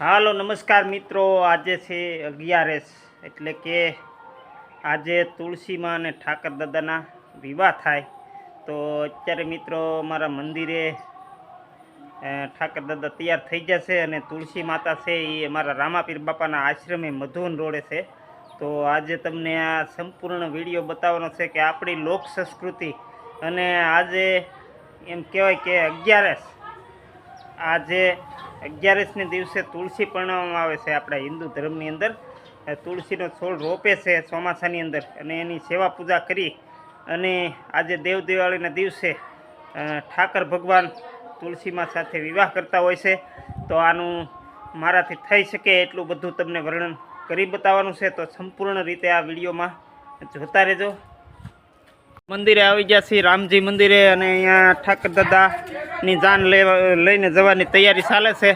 હાલો, નમસ્કાર મિત્રો. આજે છે અગિયારસ, એટલે કે આજે તુલસીમાં અને ઠાકર દાદાના વિવાહ થાય. તો અત્યારે મિત્રો મારા મંદિરે ઠાકર દાદા તૈયાર થઈ જશે અને તુલસી માતા છે એ અમારા રામાપીર બાપાના આશ્રમે મધુન રોડે છે. તો આજે તમને આ સંપૂર્ણ વીડિયો બતાવવાનો છે કે આપણી લોક સંસ્કૃતિ અને આજે એમ કહેવાય કે અગિયારસ આજે અગિયારસને દિવસે તુલસી પરણવામાં આવે છે આપણા હિન્દુ ધર્મની અંદર. તુલસીનો છોડ રોપે છે ચોમાસાની અંદર અને એની સેવા પૂજા કરી અને આજે દેવ દિવાળીના દિવસે ઠાકર ભગવાન તુલસીમાં સાથે વિવાહ કરતા હોય છે. તો આનું મારાથી થઈ શકે એટલું બધું તમને વર્ણન કરી બતાવવાનું છે. તો સંપૂર્ણ રીતે આ વિડીયોમાં જોતા રહેજો. મંદિરે આવી ગયા છીએ રામજી મંદિરે અને અહીંયા ઠાકર દાદાની જાન લઈને જવાની તૈયારી ચાલે છે.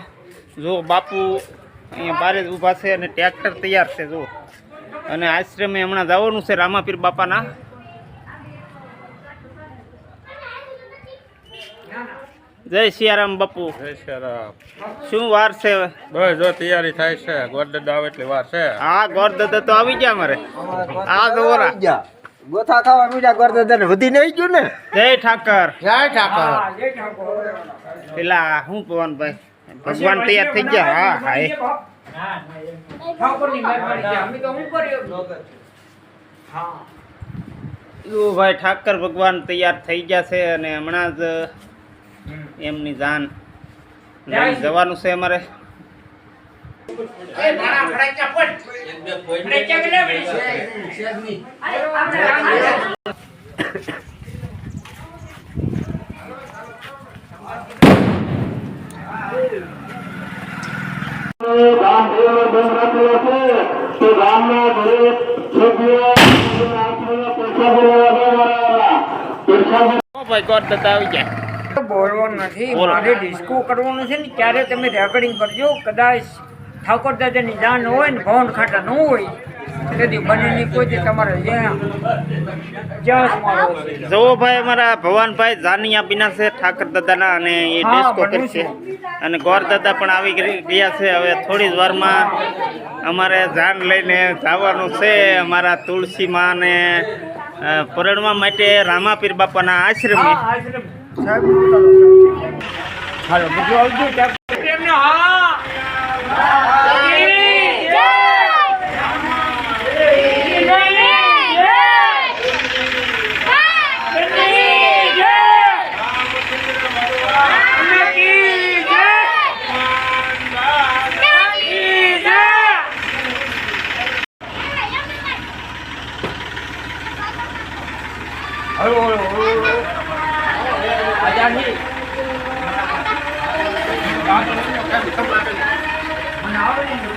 જો બાપુ અહીંયા બારે જ ઊભા છે અને ટ્રેક્ટર તૈયાર છે જો અને આશ્રમે હમણાં જવાનું છે રામાપીર બાપાના. જય સિયારામ બાપુ. જય સિયારામ. શું વાર છે બસ જો તૈયારી થાય છે. ગોરદદ આવે એટલી વાર છે. હા ગોર દાદા તો આવી ગયા મારે આ દોરા ગોથા ખાવા મીઠા કરતા તને વધી નહીં ગયું ને? જય ઠાકર. જય ઠાકર. પેલા શું પવનભાઈ ભગવાન તૈયાર થઈ ગયા? હા હા એ. ભાઈ ઠાકર ભગવાન તૈયાર થઈ ગયા છે અને હમણાં જ એમની જાન જવાનું છે અમારે. બોલવાનું નથી મારે ડિસ્કો કરવાનું છે ને ત્યારે તમે રેકોર્ડિંગ કરજો કદાચ ઠાકોર દાદાની જાન હોય ને ભવન ખાટા ન હોય તેથી બંનેની કોઈ તમારે. જુઓ ભાઈ અમારા ભવાનભાઈ જાનિયા બીના છે ઠાકર દાદાના અને એ ડિસ્કો કરશે છે. અને ગોર દાદા પણ આવી ગઈ- ગયા છે હવે થોડી જ વારમાં અમારે જાન લઈને જવાનું છે અમારા તુલસીમાં ને પરણવા માટે રામાપીર બાપાના આશ્રમે આશ્રમ. સાહેબ, ચાલો, સાહેબ. હાલો બીજું આવજો ત્યાં. એમને હા હળો હળો હળો આજાદી મને આવડે ને.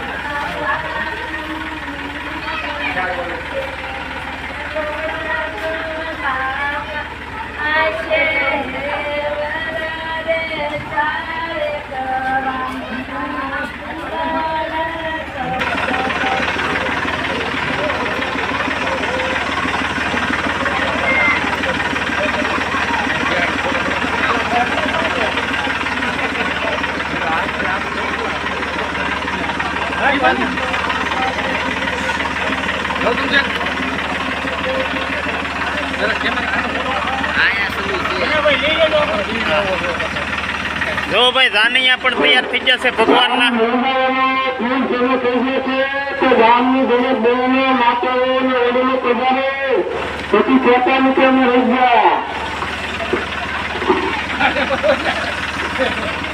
જો ભાઈ જાનિયા પણ તૈયાર થઈ જશે ભગવાનના. Lah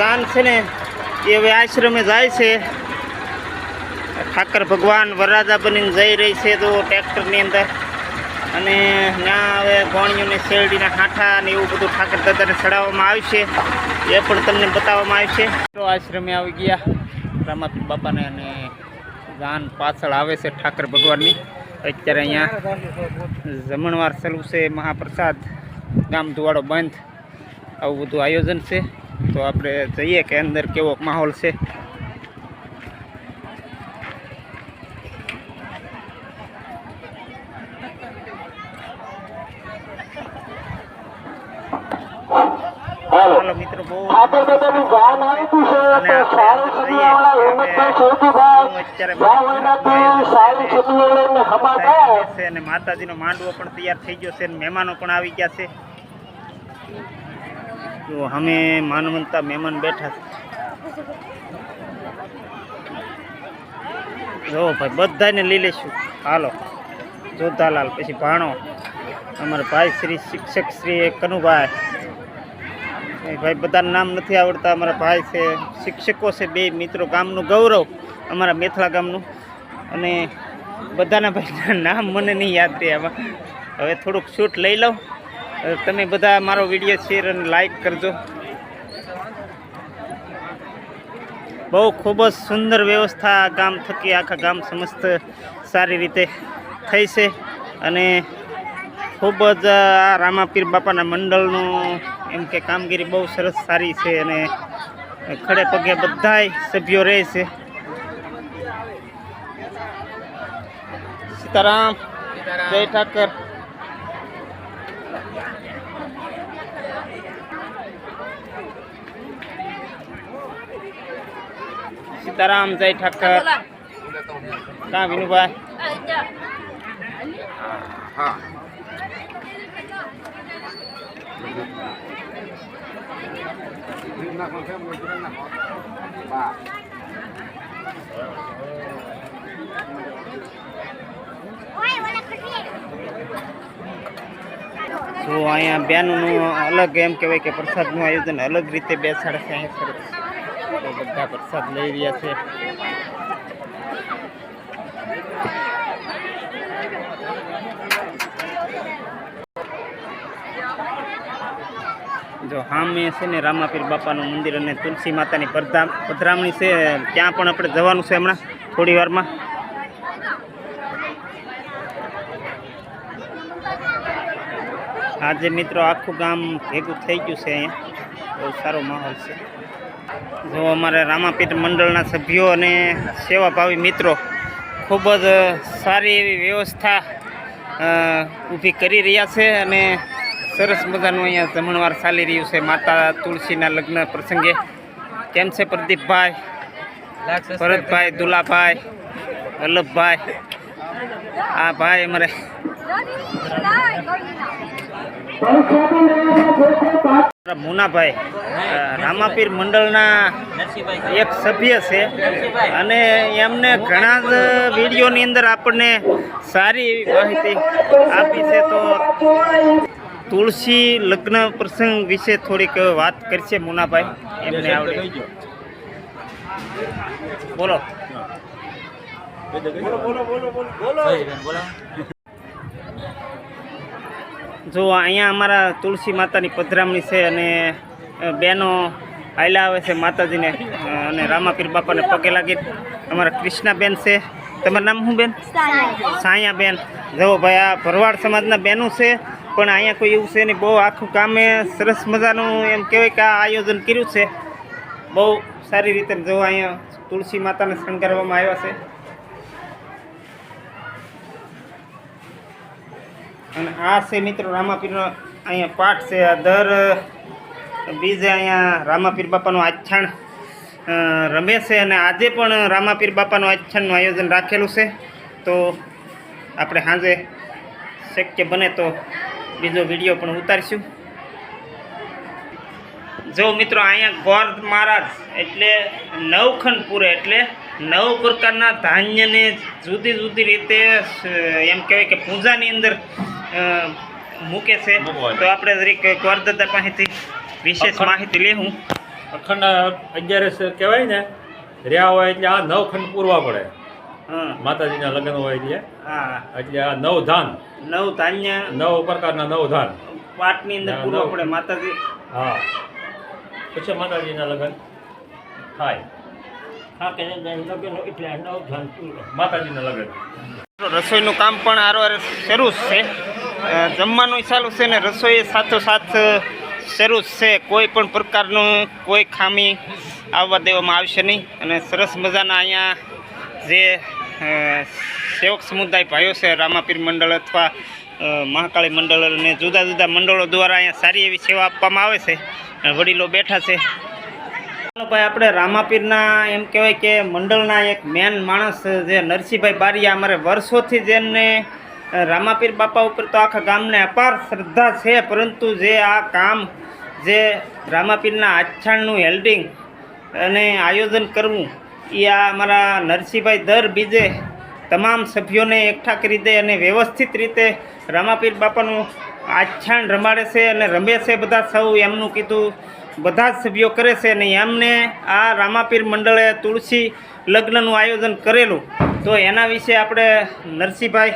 જાન છે ને, એ હવે આશ્રમે જાય છે. ઠાકર ભગવાન વરરાજા બનીને જઈ રહી છે તો ટ્રેક્ટરની અંદર. અને ત્યાં હવે ગોણીઓને શેરડીના હાંઠા ને એવું બધું ઠાકર દાદાને ચડાવવામાં આવશે એ પણ તમને બતાવવામાં આવશે તો આશ્રમે આવી ગયા. રામાપીર બાપાને અને જાન પાછળ આવે છે ઠાકર ભગવાનની. અત્યારે અહીંયા જમણવાર ચાલુ છે મહાપ્રસાદ. ગામ ધુવાડો બંધ. આવું બધું આયોજન છે. તો આપણે જઈએ કે અંદર કેવો માહોલ છે. મિત્રો બહુ અને માતાજીનો માંડવો પણ તૈયાર થઈ ગયો છે અને મહેમાનો પણ આવી ગયા છે. તો અમે માનવંતા મહેમાન બેઠા જો ભાઈ, બધાને લઈ લઈશું. હાલો જોધાલાલ પછી ભાણો, અમારા ભાઈ શ્રી શિક્ષક શ્રી કનુભાઈ. ભાઈ, બધાના નામ નથી આવડતા. અમારા ભાઈ છે, શિક્ષકો છે બે મિત્રો, ગામનું ગૌરવ, અમારા મેથળા ગામનું. અને બધાના ભાઈના નામ મને નહીં યાદ રહે આમાં. હવે થોડુંક શૂટ લઈ લઉં. તમે બધા મારો વીડિયો શેર અને લાઈક કરજો. બહુ ખૂબ જ સુંદર વ્યવસ્થા ગામ થકી, આખા ગામ સમસ્ત સારી રીતે થઈ છે. અને ખૂબ જ આ રામાપીર બાપાના મંડળનું એમ કે કામગીરી બહુ સરસ સારી છે અને ખડે પગે બધાય સભ્યો રહે છે. સીતારામ, જય ઠાકર. સીતારામ જય ઠાકર કા વિનુભાઈ તો અહીંયા બેનનું અલગ એમ કહેવાય કે પ્રસાદનું આયોજન અલગ રીતે બેસાડે છે અહીંયા સરસ તો બધા પ્રસાદ લઈ રહ્યા છે. જો હામે છે ને રામાપીર બાપાનું મંદિર અને તુલસી માતાની પધરા પધરામણી છે. ત્યાં પણ આપણે જવાનું છે હમણાં, થોડી વારમાં. આજે મિત્રો, આખું ગામ ભેગું થઈ ગયું છે અહીંયા. બહુ સારો માહોલ છે. જો અમારા રામાપીઠ મંડળના સભ્યો અને સેવાભાવી મિત્રો ખૂબ જ સારી એવી વ્યવસ્થા ઊભી કરી રહ્યા છે અને સરસ મજાનું અહીંયા જમણવાર ચાલી રહ્યું છે માતા તુલસીના લગ્ન પ્રસંગે. કેમ છે પ્રદીપભાઈ? ભરતભાઈ દુલાભાઈ વલ્લભભાઈ? આ ભાઈ અમારે મુનાભાઈ રામાપીર મંડળના એક સભ્ય છે. અને એમને ઘણા જ વિડીયોની અંદર આપણને સારી એવી માહિતી આપી છે. તો તુલસી લગ્ન પ્રસંગ વિશે થોડીક વાત કરશે મુનાભાઈ. એમને આવડે. બોલો. જો અહીંયા અમારા તુલસી માતાની પધરામણી છે અને બેનો આયલા આવે છે માતાજીને અને રામાપીર બાપાને પગે લાગી. અમારા કૃષ્ણાબેન છે. તમારું નામ શું બેન? સાયાબેન. જો ભાઈ આ ભરવાડ સમાજના બેનું છે પણ અહીંયા કોઈ એવું છે નહીં બહુ આખું કામે સરસ મજાનું એમ કહેવાય કે આ આયોજન કર્યું છે. બહુ સારી રીતે જો અહીંયા તુલસી માતાને શણગારવામાં આવ્યા છે. અને આ છે મિત્રો રામાપીરનો અહીંયા પાઠ છે. દર બીજે અહીંયા રામાપીર બાપાનું આચ્છાણ રમે છે અને આજે પણ રામાપીર બાપાનું આચ્છાણનું આયોજન રાખેલું છે. તો આપણે સાંજે શક્ય બને તો બીજો વીડિયો પણ ઉતારીશું. જો મિત્રો અહીંયા ગોર્ધ મહારાજ એટલે નવખંડ પૂરે એટલે નવ પ્રકારના ધાન્યને જુદી જુદી રીતે એમ કહેવાય કે પૂજાની અંદર મૂકે છે. તો આપણે જરીક ગોરદાદા પાસેથી વિશેષ માહિતી લેવું અખંડ અગિયારસ કહેવાય ને રહ્યા હોય એટલે આ નવ ખંડ પૂરવા પડે. હા. માતાજીના લગ્ન હોય એટલે. હા. એટલે આ નવ ધાન. નવ ધાન્ય નવ પ્રકારના નવ ધાન. પાટની અંદર પૂરવા નવ. પડે માતાજી. હા. પછી માતાજીના લગ્ન થાય. હા કે લગ્ન એટલે નવ ધાન પૂરો. માતાજીના લગ્ન. રસોઈનું કામ પણ આરો શરૂ જ છે. જમવાનું ચાલુ છે ને રસોઈ સાથોસાથ શરૂ છે. કોઈ પણ પ્રકારનું કોઈ ખામી આવવા દેવામાં આવશે નહીં. અને સરસ મજાના અહીંયા જે સેવક સમુદાય ભાઈઓ છે, રામાપીર મંડળ અથવા મહાકાળી મંડળ અને જુદા જુદા મંડળો દ્વારા અહીંયા સારી એવી સેવા આપવામાં આવે છે. વડીલો બેઠા છે. ભાઈ, આપણે રામાપીરના એમ કહેવાય કે મંડળના એક મેન માણસ જે નરસિંહભાઈ બારિયા. અમારે વર્ષોથી જેમને રામાપીર બાપા ઉપર તો આખા ગામને અપાર શ્રદ્ધા છે, પરંતુ જે આ કામ, જે રામાપીરના આચ્છાણનું હેલ્ડિંગ અને આયોજન કરવું એ આ અમારા નરસિંહભાઈ દર બીજે તમામ સભ્યોને એકઠા કરી દે અને વ્યવસ્થિત રીતે રામાપીર બાપાનું આચ્છાણ રમાડે છે અને રમે છે બધા સૌ, એમનું કીધું બધા જ સભ્યો કરે છે અને એમને આ રામાપીર મંડળે તુલસી લગ્નનું આયોજન કરેલું. તો એના વિશે આપણે નરસિંહભાઈ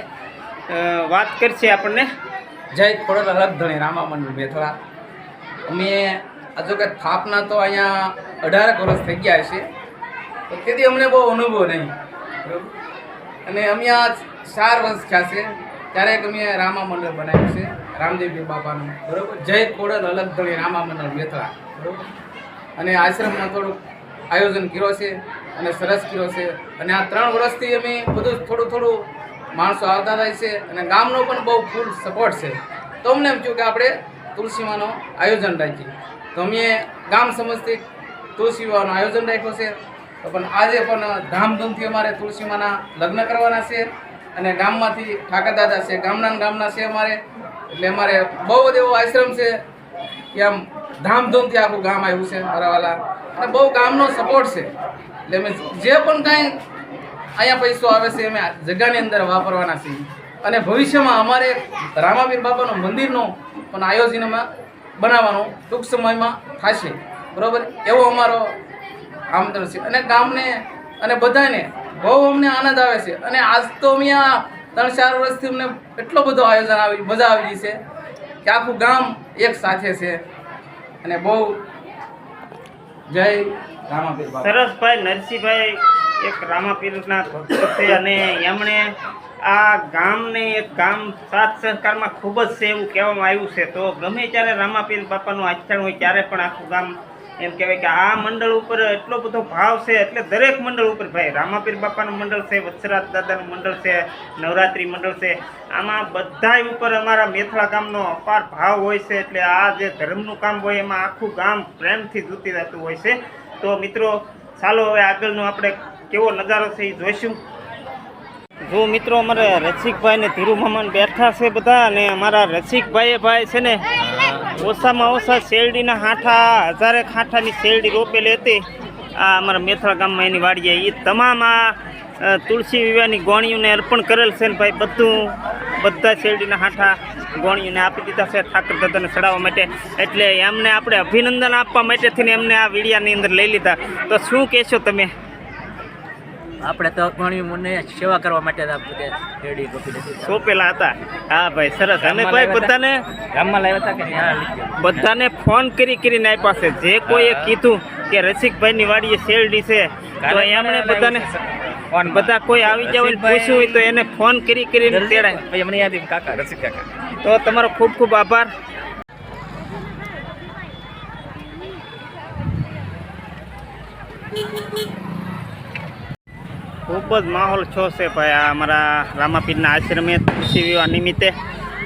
વાત કરશે આપણને. જય ખોડલ અલગ ધણી રામા મંડળ બેથળા અમે હજુ કે સ્થાપના તો અહીંયા અઢારક વર્ષ થઈ ગયા છે. તો તેથી અમને બહુ અનુભવ નહીં. અને અમે આ ચાર વર્ષ થયા છે. ત્યારે અમે રામા મંડળ બનાવ્યું છે, રામદેવજી બાપાનું. બરોબર? જય ખોડલ અલગ ધણી રામા મંડળ બેથળા બરોબર? અને આશ્રમમાં થોડુંક આયોજન કર્યો છે, અને સરસ કર્યો છે. અને આ ત્રણ વર્ષથી અમે બધું થોડું થોડું માણસો આવતા થાય છે અને ગામનો પણ બહુ ફૂલ સપોર્ટ છે. તો અમને એમ થયું કે આપણે તુલસીમાનું આયોજન રાખીએ. તો અમે ગામ સમજથી તુલસીમાનું આયોજન રાખ્યું છે. પણ આજે પણ ધામધૂમથી અમારે તુલસીમાના લગ્ન કરવાના છે અને ગામમાંથી ઠાકર દાદા છે, ગામના ગામના છે અમારે. એટલે અમારે બહુ જ એવો આશ્રમ છે કે આમ ધામધૂમથી આખું ગામ આવ્યું છે મારાવાલા અને બહુ ગામનો સપોર્ટ છે. એટલે અમે જે પણ કાંઈ અહીંયા પૈસો આવે છે અમે જગ્યાની અંદર વાપરવાના છીએ. અને ભવિષ્યમાં અમારે રામાવીર બાપાનો મંદિરનો પણ આયોજનમાં બનાવવાનો ટૂંક સમયમાં થશે. બરાબર? એવો અમારો આમંત્રણ છે. અને ગામને અને બધાને બહુ અમને આનંદ આવે છે. અને આજ તો અમે આ ત્રણ ચાર વર્ષથી અમને એટલો બધો આયોજન આવી, મજા આવી ગઈ છે કે આખું ગામ એક સાથે છે. અને બહુ જય સરસભાઈ નરસિંહભાઈ, એક રામાપીરના ભક્ત છે અને એમણે આ ગામને એક ગામ સાથ સહકારમાં ખૂબ જ છે એવું કહેવામાં આવ્યું છે. તો ગમે ત્યારે રામાપીર બાપાનું આચરણ હોય ત્યારે પણ આખું ગામ એમ કહેવાય કે આ મંડળ ઉપર એટલો બધો ભાવ છે, એટલે દરેક મંડળ ઉપર ભાઈ, રામાપીર બાપાનું મંડળ છે, વત્સરાજ દાદાનું મંડળ છે, નવરાત્રિ મંડળ છે, આમાં બધાય ઉપર અમારા મેથળા ગામનો અપાર ભાવ હોય છે, એટલે આ જે ધર્મનું કામ હોય એમાં આખું ગામ પ્રેમથી જૂતી જતું હોય છે. તો મિત્રો, ચાલો હવે આગળનો આપણે કેવો નજારો છે એ જોઈશું. જો મિત્રો, અમારે રસિકભાઈ ને ધીરુ મામાને બેઠા છે બધા અને અમારા રસિકભાઈએ ભાઈ છે ને ઓછામાં ઓછા શેરડીના હાંઠા હજારેક હાંઠાની શેરડી રોપેલી હતી. આ અમારા મેથળા ગામમાં એની વાડીએ એ તમામ આ તુલસી વિવાહની ગોણીઓને અર્પણ કરેલ છે ને ભાઈ બધું બધા શેરડીના હાંઠા ગોણીઓને આપી દીધા છે ઠાકર દાદાને ચડાવવા માટે. એટલે એમને આપણે અભિનંદન આપવા માટેથી થઈને એમને આ વિડીયાની અંદર લઈ લીધા. તો શું કહેશો તમે? આપણે તો મને સેવા કરવા માટે રેડી સોંપેલા હતા. હા ભાઈ સરસ. અને ભાઈ બધાને ગામમાં લાવ્યા હતા કે બધાને ફોન કરી કરીને આપ્યા છે. જે કોઈએ કીધું કે રસિકભાઈની વાડીએ શેરડી છે તો એમણે બધાને બધા કોઈ આવી જાવ ને પૂછ્યું હોય તો એને ફોન કરી કરીને તેડાય. ભાઈ હમણાં યાદ કાકા રસિક કાકા. તો તમારો ખૂબ ખૂબ આભાર. ખૂબ જ માહોલ છો છે ભાઈ આ અમારા રામાપીરના આશ્રમે તુલસી વિવાહ નિમિત્તે.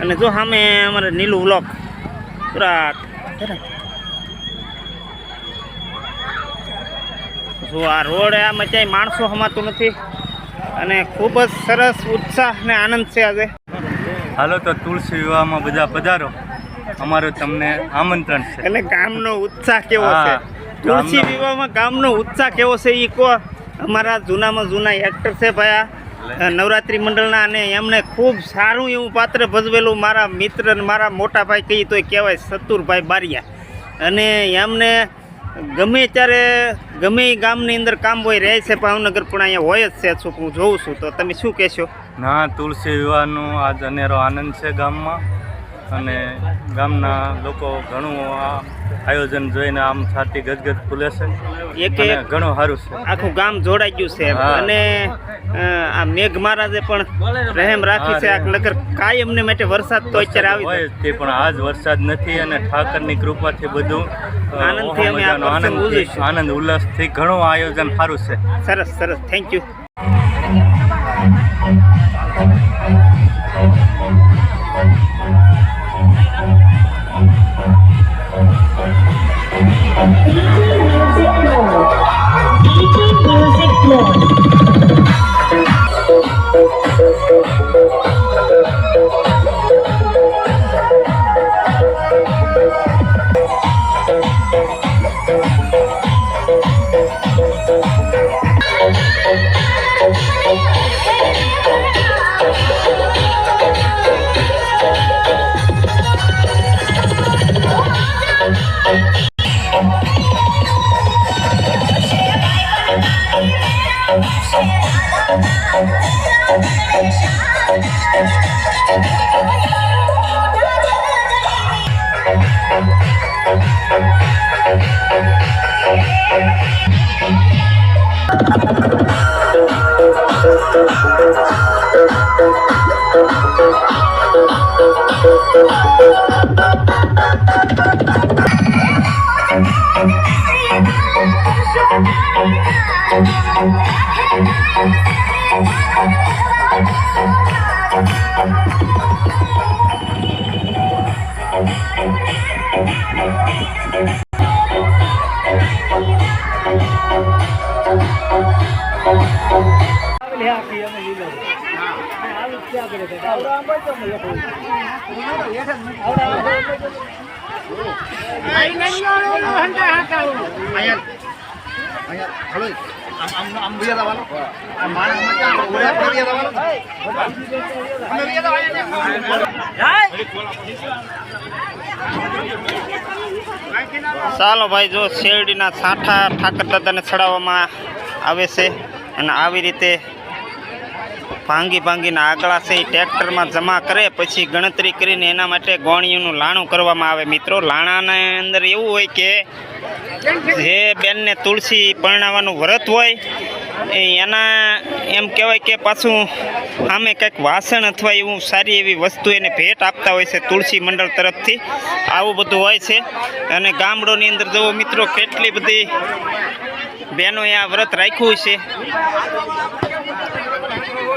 અને જો સામે અમારે નીલું વ્લોક પૂરા. જો આ રોડ આમાં ક્યાંય માણસો હમાતું નથી અને ખૂબ જ સરસ ઉત્સાહ અને આનંદ છે આજે. હાલો તો તુલસી વિવાહમાં બધા પધારો. અમારું તમને આમંત્રણ છે. એટલે ગામનો ઉત્સાહ કેવો છે? તુલસી વિવાહમાં ગામનો ઉત્સાહ કેવો છે એ કહો. અમારા જૂનામાં જૂના એક્ટર છે ભાઈ આ નવરાત્રિ મંડળના અને એમને ખૂબ સારું એવું પાત્ર ભજવેલું. મારા મિત્ર અને મારા મોટા ભાઈ કહીએ તો કહેવાય સતુરભાઈ બારિયા. અને એમને ગમે ત્યારે ગમે ગામની અંદર કામ હોય, રહે છે ભાવનગર પણ અહીંયા હોય જ છે, શું હું જોઉં છું, તો તમે શું કહેશો? ના, તુલસી વિવાહનો આજ અનેરો આનંદ છે ગામમાં. અને ગામના લોકો ઘણું આયોજન જોઈને આમ છાતી ગદગદ ફૂલે છે. એક ઘણું સારું છે. આખું ગામ જોડાઈ ગયું છે અને આ મેઘ મહારાજે પણ રહેમ રાખી છે. આ નગર કાયમને માટે વરસાદ તો અત્યારે આવી તે પણ આજ વરસાદ નથી અને ઠાકરની કૃપાથી બધું આનંદથી અમે આનંદ ઉલ્લાસથી ઘણું આયોજન સારું છે. સરસ સરસ. Thank you അവിടെ ആകുമ്പോഴത്തേക്കും അവിടെ ആകുമ്പോഴത്തേക്കും ચાલો ભાઈ જો શેરડીના સાંઠા ઠાકર દાદાને ચડાવવામાં આવે છે અને આવી રીતે ભાંગી ભાંગીને આગળા છે એ ટ્રેક્ટરમાં જમા કરે, પછી ગણતરી કરીને એના માટે ગોણીઓનું લાણું કરવામાં આવે. મિત્રો, લાણાના અંદર એવું હોય કે જે બેનને તુલસી પરણાવવાનું વ્રત હોય એના એમ કહેવાય કે પાછું સામે કંઈક વાસણ અથવા એવું સારી એવી વસ્તુ એને ભેટ આપતા હોય છે તુલસી મંડળ તરફથી. આવું બધું હોય છે. અને ગામડોની અંદર જવો મિત્રો, કેટલી બધી બહેનોએ આ વ્રત રાખ્યું છે.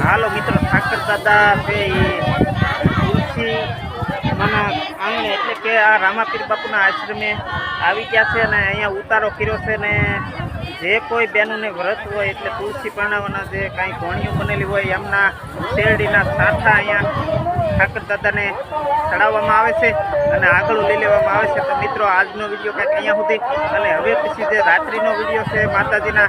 હાલો મિત્રો, ઠાકર દાદા છે તુલસી, મના આંગણે એટલે કે આ રામાપીર બાપુના આશ્રમે આવી ગયા છે અને અહીંયા ઉતારો કર્યો છે ને જે કોઈ બહેનોને વ્રત હોય એટલે તુલસી પરણાવવાના જે કાંઈ ઘોણીઓ બનેલી હોય, એમના શેરડીના સાઠા અહીંયા ઠાકર દાદાને ચડાવવામાં આવે છે અને આગળ લઈ લેવામાં આવે છે. તો મિત્રો, આજનો વીડિયો કાંઈક અહીંયા સુધી. અને હવે પછી જે રાત્રિનો વીડિયો છે, માતાજીના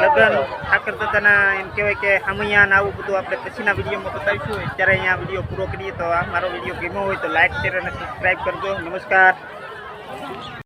લગ્ન, ઠાકર દાદાના એમ કહેવાય કે હમૈયા આવું બધું આપણે પછીના વિડીયોમાં બતાવીશું. અત્યારે અહીંયા વીડિયો પૂરો કરીએ તો આ મારો વીડિયો ગમ્યો હોય તો લાઈક, શેર અને સબસ્ક્રાઈબ કરજો. નમસ્કાર.